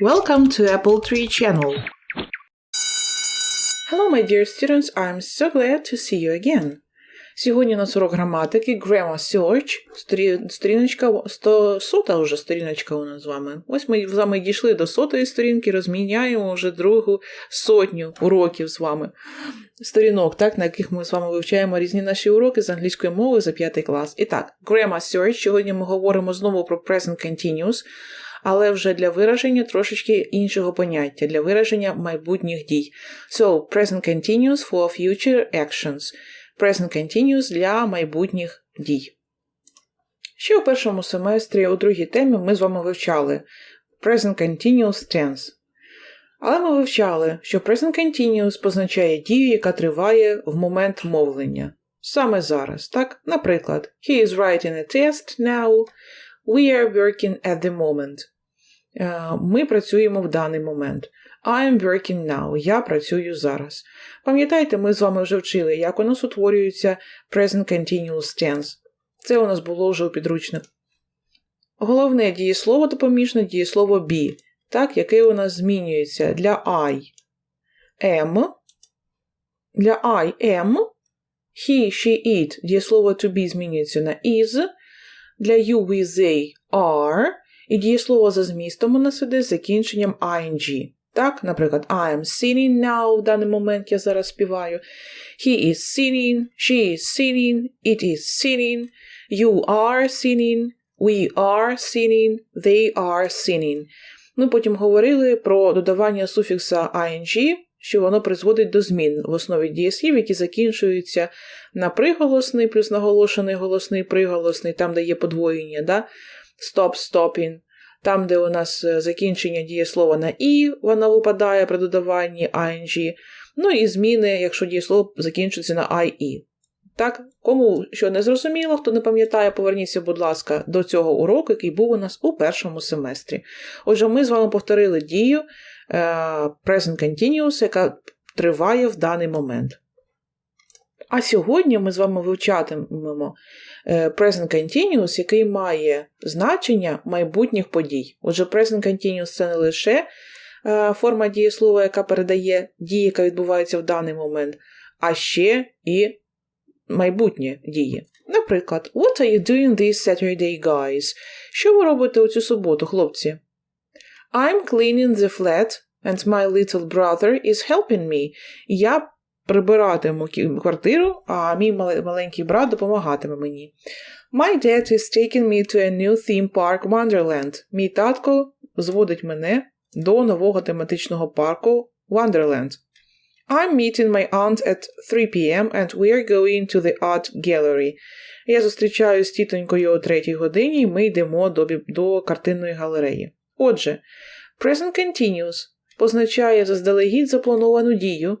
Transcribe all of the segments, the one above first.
Welcome to Apple Tree channel. Hello, my dear students. I'm so glad to see you again. Сьогодні на урок граматики Grammar Search, сторі- сторіночка 100, сота вже сторіночка у нас з вами. Ось ми з вами дійшли до сотої сторінки, розміняємо вже другу сотню уроків з вами. Сторінок, так, на яких ми з вами вивчаємо різні наші уроки з англійської мови за п'ятий клас. І так, Grammar Search. Сьогодні ми говоримо знову про Present Continuous, але вже для вираження трошечки іншого поняття, для вираження майбутніх дій. So, Present Continuous for future actions. Present Continuous для майбутніх дій. Ще у першому семестрі у другій темі ми з вами вивчали Present Continuous Tense. Але ми вивчали, що Present Continuous позначає дію, яка триває в момент мовлення. Саме зараз, так? Наприклад, He is writing a test now. We are working at the moment. Е, Ми працюємо в даний момент. I am working now. Я працюю зараз. Пам'ятаєте, ми з вами вже вчили, як у нас утворюється Present Continuous Tense. Це у нас було вже у підручнику. Головне дієслово допоміжне дієслово be, так, яке у нас змінюється для I. Am. Для I am. He, she, it. Дієслово to be змінюється на is. Для you, we, they are. І дієслово за змістом у нас іде з закінченням ing. Так, наприклад, I am singing now, в даний момент я зараз співаю. He is singing, she is singing, it is singing, you are singing, we are singing, they are singing. Ми потім говорили про додавання суфікса ing, що воно призводить до змін в основі дієслів, які закінчуються на приголосний плюс наголошений голосний приголосний, там, де є подвоєння, да? stop, stopping. Там, де у нас е, закінчення дієслова на і, воно випадає при додаванні ing. Ну і зміни, якщо дієслово закінчується на IE. Так, кому що не зрозуміло, хто не пам'ятає, поверніться, будь ласка, до цього уроку, який був у нас у першому семестрі. Отже, ми з вами повторили дію е, Present Continuous, яка триває в даний момент. А сьогодні ми з вами вивчатимемо е, Present Continuous, який має значення майбутніх подій. Отже, Present Continuous це не лише е, форма дієслова, яка передає дії, яка відбувається в даний момент, а ще і майбутнє дії. Наприклад, What are you doing this Saturday, guys? Що ви робите у цю суботу, хлопці? I'm cleaning the flat, and my little brother is helping me. Я прибиратиму квартиру, а мій маленький брат допомагатиме мені. My dad is taking me to a new theme park Wonderland. Мій татко зводить мене до нового тематичного парку Wonderland. I'm meeting my aunt at 3 p.m. and we are going to the art gallery. Я зустрічаюсь з тітонькою о 3 годині, і ми йдемо до, до картинної галереї. Отже, present continuous позначає заздалегідь заплановану дію,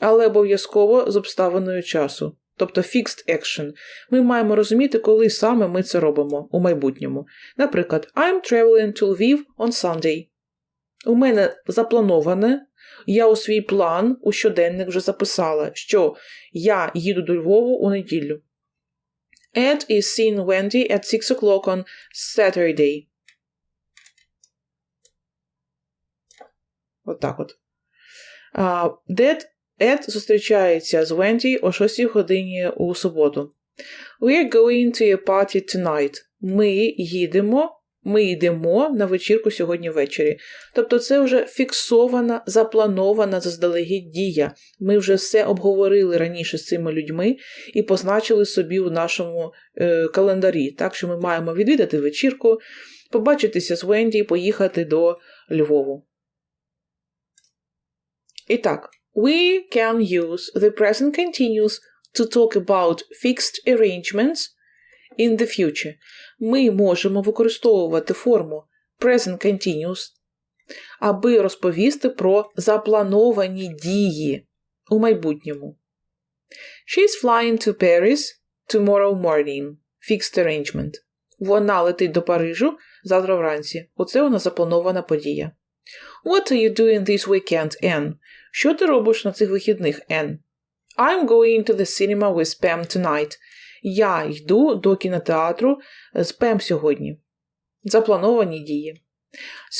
але обов'язково з обставиною часу, тобто fixed action. Ми маємо розуміти, коли саме ми це робимо у майбутньому. Наприклад, I'm traveling to Lviv on Sunday. У мене заплановане, я у свій план у щоденник вже записала, що я їду до Львову у неділю. Ed is seeing Wendy at 6 o'clock on Saturday. От. А, Дед Ед зустрічається з Венді о 6 годині у суботу. We are going to a party tonight. Ми їдемо, ми йдемо на вечірку сьогодні ввечері. Тобто це вже фіксована, запланована заздалегідь дія. Ми вже все обговорили раніше з цими людьми і позначили собі у нашому е, календарі. Так що ми маємо відвідати вечірку, побачитися з Венді і поїхати до Львову. І так, we can use the present continuous to talk about fixed arrangements in the future. Ми можемо використовувати форму present continuous, аби розповісти про заплановані дії у майбутньому. She's flying to Paris tomorrow morning. Fixed arrangement. Вона летить до Парижу завтра вранці. Оце нас запланована подія. What are you doing this weekend, Anne? Що ти робиш на цих вихідних, Anne? I'm going to the cinema with Pam tonight. Я йду до кінотеатру з Пем сьогодні. Заплановані дії.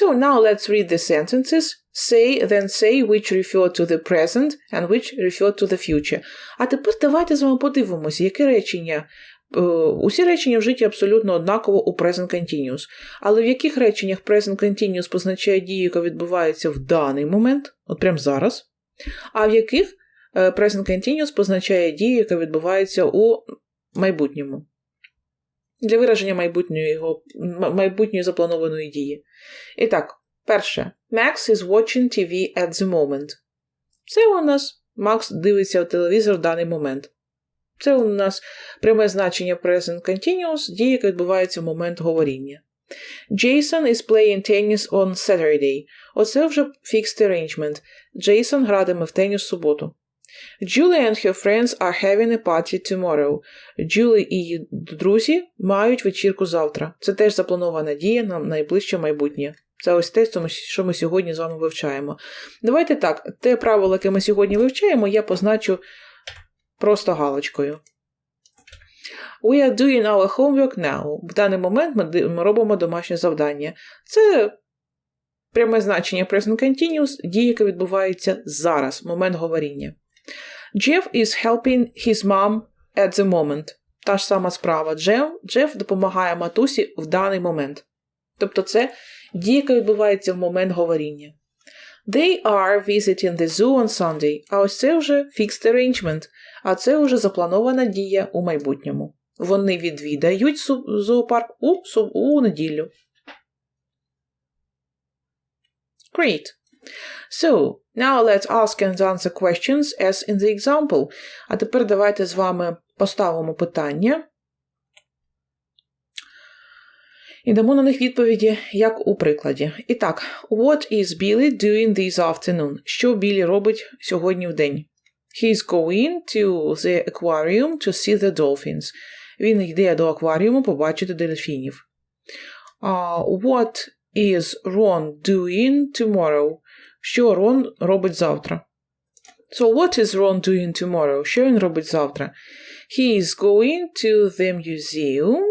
So now let's read the sentences. Say, then say which refer to the present and which refer to the future. А тепер давайте з вами подивимося, яке речення. е, Усі речення вжиті абсолютно однаково у present continuous. Але в яких реченнях present continuous позначає дію, яка відбувається в даний момент, от прямо зараз, а в яких е, present continuous позначає дію, яка відбувається у майбутньому. Для вираження майбутньої, його, майбутньої запланованої дії. І так, перше. Max is watching TV at the moment. Це у нас Макс дивиться в телевізор в даний момент. Це у нас пряме значення present continuous, дія, яка відбувається в момент говоріння. Jason is playing tennis on Saturday. Оце вже fixed arrangement. Джейсон гратиме в теніс в суботу. Julie and her friends are having a party tomorrow. Julie і її друзі мають вечірку завтра. Це теж запланована дія на найближче майбутнє. Це ось те, що ми- сьогодні з вами вивчаємо. Давайте так, те правило, яке ми сьогодні вивчаємо, я позначу просто галочкою. We are doing our homework now. В даний момент ми, робимо домашнє завдання. Це пряме значення present continuous, дія, яка відбувається зараз, момент говоріння. Jeff is helping his mom at the moment. Та ж сама справа. Джеф, Джеф допомагає матусі в даний момент. Тобто це дія, яка відбувається в момент говоріння. They are visiting the zoo on Sunday. А ось це вже fixed arrangement, а це вже запланована дія у майбутньому. Вони відвідають зоопарк у, у неділю. Great. So, now let's ask and answer questions as in the example. А тепер давайте з вами поставимо питання і дамо на них відповіді, як у прикладі. І так, what is Billy doing this afternoon? Що Біллі робить сьогодні в день? He's going to the aquarium to see the dolphins. Він йде до акваріуму побачити дельфінів. Uh, what is Ron doing tomorrow? Що Рон робить завтра? So what is Ron doing tomorrow? Що він робить завтра? He is going to the museum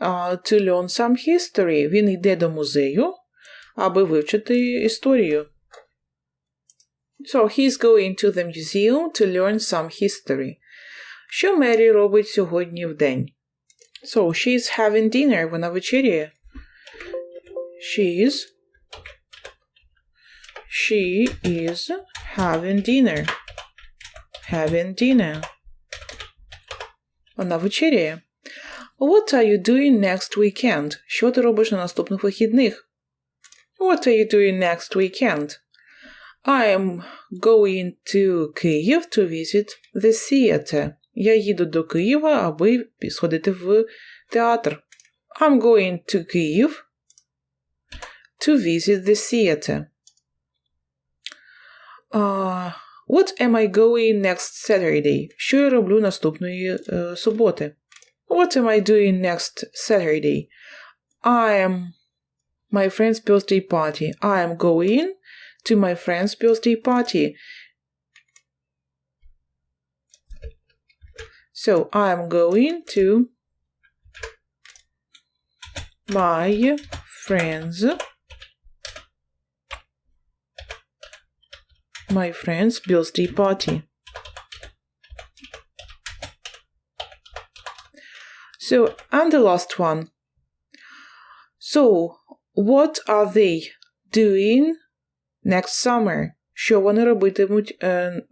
uh, to learn some history. Він йде до музею, аби вивчити історію. So he's going to the museum to learn some history. Що Мері робить сьогодні в день? So she's having dinner. Вона вечеряє. She's She is having dinner. Having dinner. Вона вечеряє. What are you doing next weekend? Що ти робиш на наступних вихідних? What are you doing next weekend? I am going to Kyiv to visit the theater. Я їду до Києва, аби сходити в театр. I'm going to Kyiv to visit the theater. Uh, what am I going next Saturday? Що я роблю наступної е, суботи? What am I doing next Saturday? I am my friend's birthday party. I am going to my friend's birthday party. So I am going to my friend's my friend's birthday party. So, and the last one. So, what are they doing next summer? Що вони робитимуть е, е,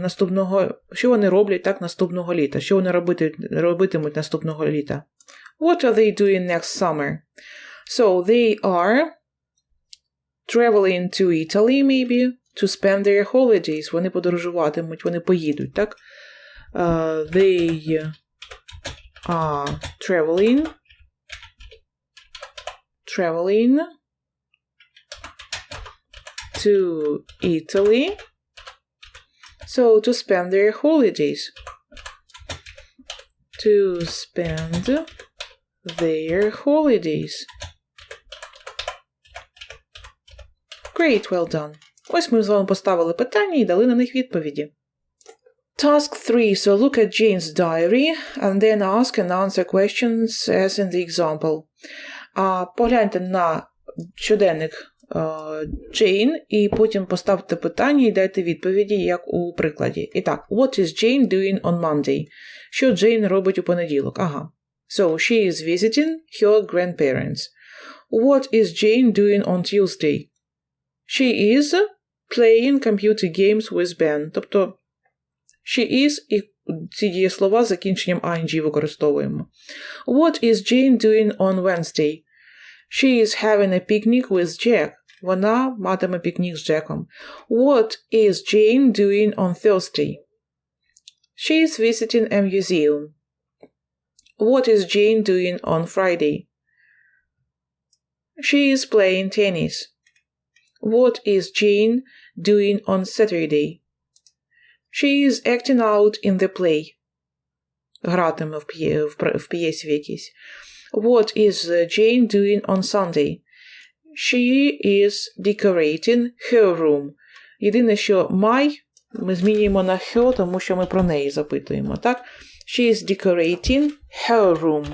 наступного, що вони роблять так наступного літа? Що вони робити, робитимуть наступного літа? What are they doing next summer? So they are traveling to Italy, maybe, to spend their holidays. Вони подорожуватимуть, вони поїдуть, так? Uh, they are traveling traveling to Italy so to spend their holidays to spend their holidays Great, well done. Ось ми з вами поставили питання і дали на них відповіді. Task 3. So look at Jane's diary and then ask and answer questions as in the example. А погляньте на щоденник е, Jane, і потім поставте питання і дайте відповіді, як у прикладі. І так, what is Jane doing on Monday? Що Джейн робить у понеділок? Ага. So, she is visiting her grandparents. What is Jane doing on Tuesday? She is playing computer games with Ben. Тобто she is і ці дієслова з закінченням ing використовуємо. What is Jane doing on Wednesday? She is having a picnic with Jack. Вона матиме пікнік з Джеком. What is Jane doing on Thursday? She is visiting a museum. What is Jane doing on Friday? She is playing tennis. What is Jane doing on Saturday? She is acting out in the play. Гратиме в, п'є, в, пр- в п'єсі в якійсь. What is Jane doing on Sunday? She is decorating her room. Єдине, що my ми змінюємо на her, тому що ми про неї запитуємо, так? She is decorating her room.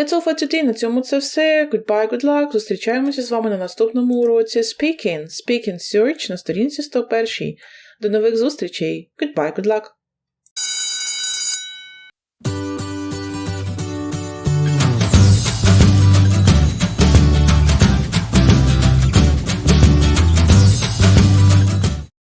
That's all for today. На цьому це все. Goodbye, good luck. Зустрічаємося з вами на наступному уроці Speaking. Speaking Search на сторінці 101. До нових зустрічей. Goodbye, good luck.